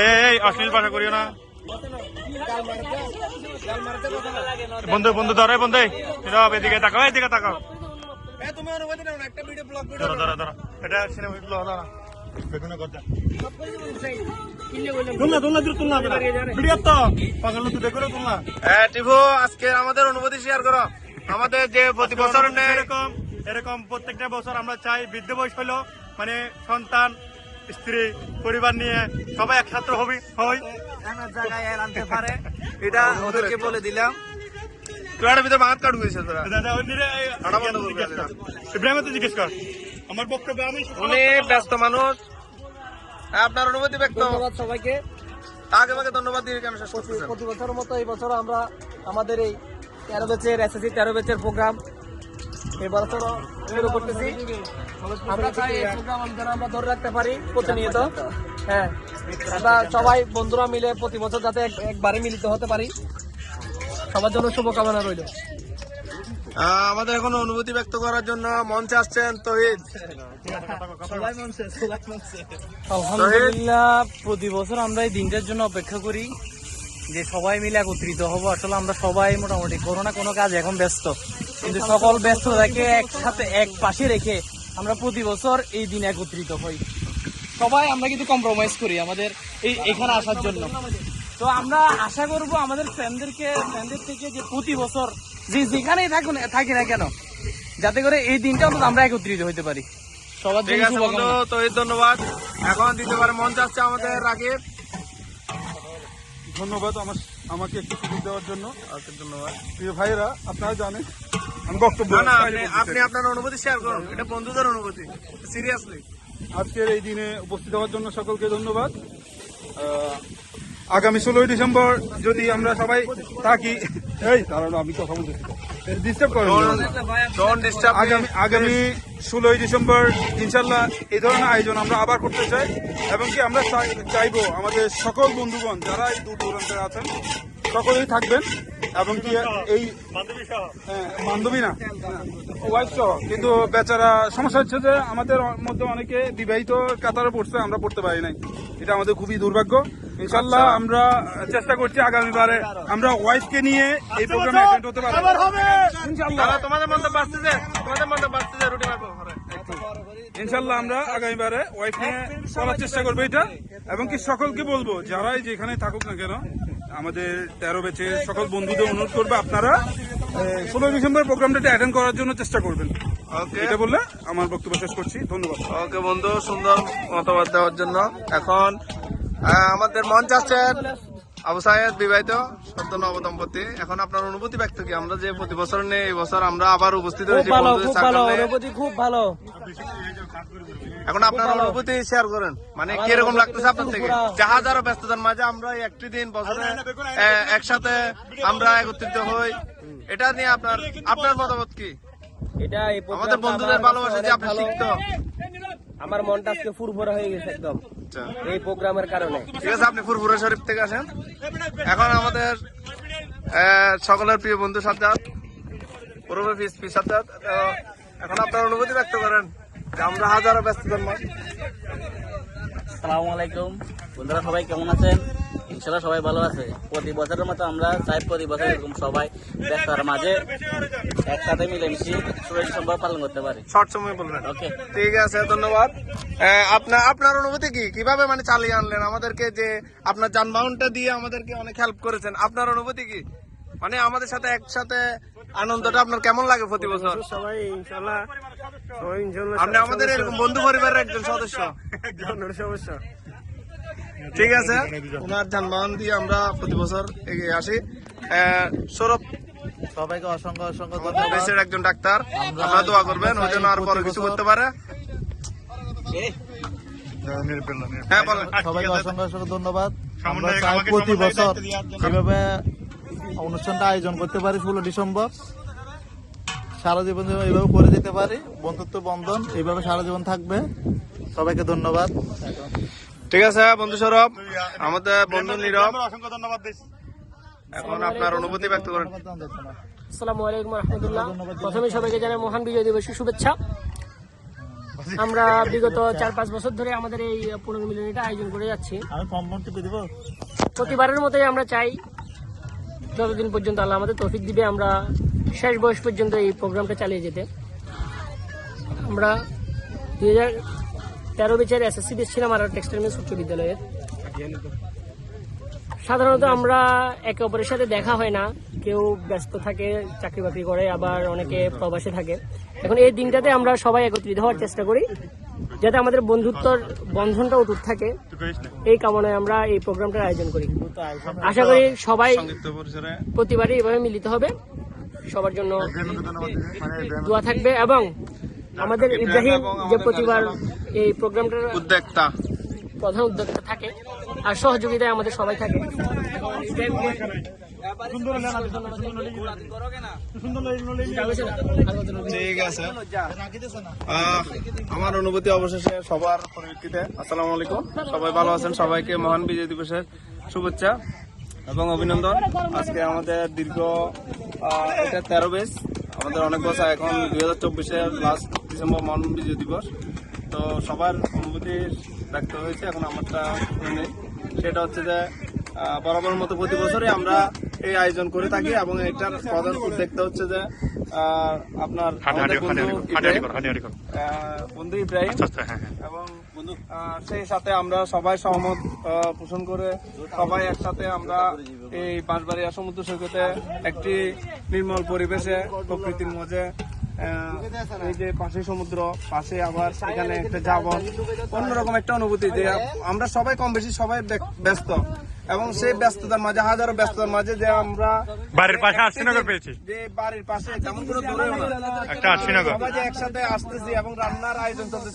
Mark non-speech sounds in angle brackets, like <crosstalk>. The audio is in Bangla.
এই অশ্লীল ভাষা করিও না। বন্ধু বন্ধু ধরে বন্ধু নীরব এদিকে তাকাও এদিকে তাকাও। তুমি অনুমতি নাও না একটা ভিডিও ব্লগ ধরো ধরো ধরো। এটা সিনেমা বেগুনে হবে না ভিডিও তো পাগল তুই দেখো তুলনা। হ্যাঁ টিভু আজকে আমাদের অনুভূতি শেয়ার করো। আমাদের যে প্রতি বছর এরকম এরকম প্রত্যেকটা বছর আমরা চাই বৃদ্ধ বয়স হলো মানে সন্তান স্ত্রী পরিবার নিয়ে সবাই একসাথে হবি হই। জায়গায় আনতে পারে। <laughs> এটা ওদেরকে বলে দিলাম। তোরা ভিতরে ভাত কাটু গেছে তোরা। দাদা জিজ্ঞেস কর। ইব্রাহিম তো জিজ্ঞেস কর। আমার বক্তব্য আমি উনি ব্যস্ত মানুষ। আপনার অনুভূতি ব্যক্ত। ধন্যবাদ সবাইকে। আগে আগে ধন্যবাদ দিয়ে কেন প্রতি বছরের মতো এই বছর আমরা আমাদের এই তেরো বেচের এসএসসি তেরো বেচের প্রোগ্রাম এই বছর শুরু করতেছি। আমরা চাই এই প্রোগ্রাম যেন আমরা ধরে রাখতে পারি প্রতিনিয়ত। হ্যাঁ আমরা সবাই বন্ধুরা মিলে প্রতি বছর যাতে একবারে মিলিত হতে পারি। সবার জন্য শুভকামনা রইল। আমাদের এখন অনুভূতি ব্যক্ত করার জন্য মঞ্চে আসছেন তহিদ। আলহামদুলিল্লাহ প্রতি বছর আমরা এই দিনটার জন্য অপেক্ষা করি যে সবাই মিলে একত্রিত হব। আসলে আমরা সবাই মোটামুটি কোনো না কোনো কাজ এখন ব্যস্ত। কিন্তু সকল ব্যস্ততাকে একসাথে এক পাশে রেখে আমরা প্রতি বছর এই দিন একত্রিত হই। সবাই আমরা কিন্তু কম্প্রোমাইজ করি আমাদের এই এখানে আসার জন্য। তো আমরা আশা করব আমাদের ফ্রেন্ডদেরকে ফ্রেন্ডদের থেকে যে প্রতি বছর যে যেখানেই থাকুন থাকি না কেন যাতে করে এই দিনটা অন্তত আমরা একত্রিত হইতে পারি। সবার জন্য তহিদ ধন্যবাদ। এখন দ্বিতীয়বার মঞ্চে আসছে আমাদের রাকিব। ধন্যবাদ আমার আমাকে একটু সুযোগ দেওয়ার জন্য। আচ্ছা ধন্যবাদ। প্রিয় ভাইরা আপনারা জানেন আমি বক্তব্য না না আপনি-। আপনার অনুভূতি শেয়ার করুন। এটা বন্ধুদের অনুভূতি সিরিয়াসলি আজকের এই দিনে উপস্থিত হওয়ার জন্য সকলকে ধন্যবাদ। আগামী ষোলোই ডিসেম্বর যদি আমরা সবাই থাকি এই দাঁড়ানো আমি কথা বলতেছি। ডিস্টার্ব করেন। আগামী আগামী ষোলোই ডিসেম্বর ইনশাল্লাহ এই ধরনের আয়োজন আমরা আবার করতে চাই। এবং কি আমরা চাই- চাইব আমাদের সকল বন্ধুগণ যারা এই দূর দূরান্তে আছেন সকলেই থাকবেন। এবং কি এই বান্ধবী হ্যাঁ, না। ওয়াইফ সহ কিন্তু বেচারা সমস্যা হচ্ছে যে আমাদের মধ্যে অনেকে বিবাহিত কাতারে পড়ছে আমরা পড়তে পারি নাই। এটা আমাদের খুবই দুর্ভাগ্য। ইনশাল্লাহ আমরা চেষ্টা করছি আগামীবারে আমরা ওয়াইফকে নিয়ে এই প্রোগ্রামে অ্যাটেন্ড হতে পারব। ইনশাল্লাহ তোমাদের মন্তব্য আসতেছে তোমাদের মন্তব্য আসতেছে রুটি মারবো ইনশাল্লাহ আমরা আগামীবারে ওয়াইফ নিয়ে চলার চেষ্টা করব এটা। এবং কি সকলকে বলব যারাই যেখানে থাকুক না কেন আমাদের তেরো বেচে সকল বন্ধুদের অনুরোধ করবে আপনারা ষোলো ডিসেম্বর প্রোগ্রামটা অ্যাটেন্ড করার জন্য চেষ্টা করবেন। ওকে। এটা বললে আমার বক্তব্য শেষ করছি ধন্যবাদ। ওকে বন্ধু সুন্দর মতামত দেওয়ার জন্য। এখন আমাদের মঞ্চ আছেন আবু সাহেদ বিবাহিত সদ্য নবদম্পতি এখন আপনার অনুভূতি ব্যক্ত কি? আমরা যে প্রতি বছর নেই এই বছর আমরা আবার উপস্থিত হয়েছি খুব ভালো অনুভূতি খুব ভালো। এখন আপনার অনুভূতি শেয়ার করেন? মানে কীরকম লাগতেছে আপনার থেকে? ব্যস্ততার মাঝে আমরা একটি দিন বছরে একসাথে আমরা একত্রিত হই। এটা নিয়ে আপনার আপনার মতামত কি? এটা আমাদের বন্ধুদের ভালোবাসা যে অনেক আপনি আমার মনটা আজকে ফুরফুরা হয়ে গেছে একদম। আচ্ছা। এই প্রোগ্রামের কারণে। ঠিক আছে আপনি ফুরফুরা শরীফ থেকে আসেন। এখন আমাদের সকলের প্রিয় বন্ধু সাজ্জাদ পূর্ব পিসপি সাজ্জাদ এখন আপনার অনুভূতি ব্যক্ত করেন যে আমরা হাজারো ব্যস্ত জন্ম। আসসালামু আলাইকুম। বন্ধুরা সবাই কেমন আছেন? ইনশাল্লাহ সবাই ভালো আছে। প্রতি বছরের মতো আমরা চাই প্রতি বছর এরকম সবাই ব্যস্ততার মাঝে একসাথে মিলেমিশে ষোলো ডিসেম্বর পালন করতে পারি। শর্ট সময় বলবেন। ওকে ঠিক আছে ধন্যবাদ। আপনার আপনার অনুভূতি কি? কীভাবে মানে চালিয়ে আনলেন? আমাদেরকে যে আপনার যানবাহনটা দিয়ে আমাদেরকে অনেক হেল্প করেছেন আপনার অনুভূতি কি? মানে আমাদের সাথে একসাথে আনন্দটা আপনার কেমন লাগে প্রতি বছর? সবাই ইনশাল্লাহ সবাই ইনশাল্লাহ আপনি আমাদের এরকম বন্ধু পরিবারের একজন সদস্য। সমস্যা ঠিক আছে? ওনার যানবাহন দিয়ে আমরা প্রতি বছর এগিয়ে আসি। সৌরভ। সবাইকে অসংখ্য অসংখ্য ধন্যবাদ। দেশের একজন ডাক্তার। আপনারা দোয়া করবেন ওই জন্য আর বড় কিছু করতে পারে। হ্যাঁ বলেন। সবাইকে অসংখ্য অসংখ্য ধন্যবাদ। আমরা চাই প্রতি বছর। যেভাবে অনুষ্ঠানটা আয়োজন করতে পারি ষোলো ডিসেম্বর। সারা জীবন এইভাবে করে যেতে পারি। বন্ধুত্ব বন্ধন এইভাবে সারা জীবন থাকবে। সবাইকে ধন্যবাদ। ঠিক আছে বন্ধু সৌরভ? আমাদের বন্ধু নীরব। অসংখ্য ধন্যবাদ দিচ্ছি। এখন আপনার অনুভূতি ব্যক্ত করেন। আসসালামু আলাইকুম রহমতুল্লাহ। প্রথমে সবাইকে জানাই মহান বিজয় দিবসের শুভেচ্ছা। আমরা বিগত চার পাঁচ বছর ধরে আমাদের এই পনেরো পুনর্মিলনীটা আয়োজন করে যাচ্ছি। প্রতিবারের মতোই আমরা চাই যতদিন পর্যন্ত আল্লাহ আমাদের তৌফিক দিবে আমরা শেষ বয়স পর্যন্ত এই প্রোগ্রামটা চালিয়ে যেতে। আমরা দুই হাজার তেরো বেচের এসএসসি দিচ্ছিলাম আর টেক্সটাইল মিলস উচ্চ বিদ্যালয়ের। সাধারণত আমরা একে অপরের সাথে দেখা হয় না। কেউ ব্যস্ত থাকে, চাকরি বাকরি করে, আবার অনেকে প্রবাসে থাকে। এখন এই দিনটাতে আমরা সবাই একত্রিত হওয়ার চেষ্টা করি, যাতে আমাদের বন্ধুত্বর বন্ধনটা অটুট থাকে। এই কামনায় আমরা এই প্রোগ্রামটার আয়োজন করি। আশা করি সবাই প্রতিবারই এভাবে মিলিত হবে। সবার জন্য দোয়া থাকবে এবং আমাদের ইব্রাহিম যে প্রতিবার এই প্রোগ্রামটার উদ্যোক্তা। প্রধান উদ্যোক্তা থাকে আর সহযোগিতায় আমাদের সবাই থাকে। ঠিক আছে। আমার অনুভূতি অবশেষে সবার পরিপ্রেক্ষিতে। আসসালামু আলাইকুম। সবাই ভালো আছেন? সবাইকে মহান বিজয় দিবসের শুভেচ্ছা এবং অভিনন্দন। আজকে আমাদের দীর্ঘ এটা তেরো বেস আমাদের অনেক বছর এখন দুই হাজার চব্বিশের লাস্ট ডিসেম্বর মহান বিজয় দিবস। তো সবার অনুভূতি ব্যক্ত হয়েছে এখন আমারটা নেই। সেটা হচ্ছে যে বরাবর মতো প্রতি বছরই আমরা এই আয়োজন করে থাকি এবং এটার প্রধান উদ্যোক্তা হচ্ছে যে আপনার বন্ধু ইব্রাহিম, আচ্ছা আচ্ছা হ্যাঁ হ্যাঁ। এবং সেই সাথে আমরা সবাই সহমত পোষণ করে সবাই একসাথে আমরা এই বাঁশবাড়িয়া সমুদ্র সৈকতে একটি নির্মল পরিবেশে প্রকৃতির আহ, এই যে পাশে সমুদ্র পাশে আবার এখানে একটা যাবন অন্যরকম একটা অনুভূতি যে আমরা সবাই কম বেশি সবাই ব্যস্ত। এবং সেই ব্যস্ততার মাঝে হাজারো ব্যস্ততার মাঝে যে আমরা বাড়ির পাশে আশিনগর পেয়েছি। যে বাড়ির পাশে তেমন কোনো দূরেও না। একটা আশিনগর সবাই একসাথে আসতেছি এবং রান্নার আয়োজন চলতেছে।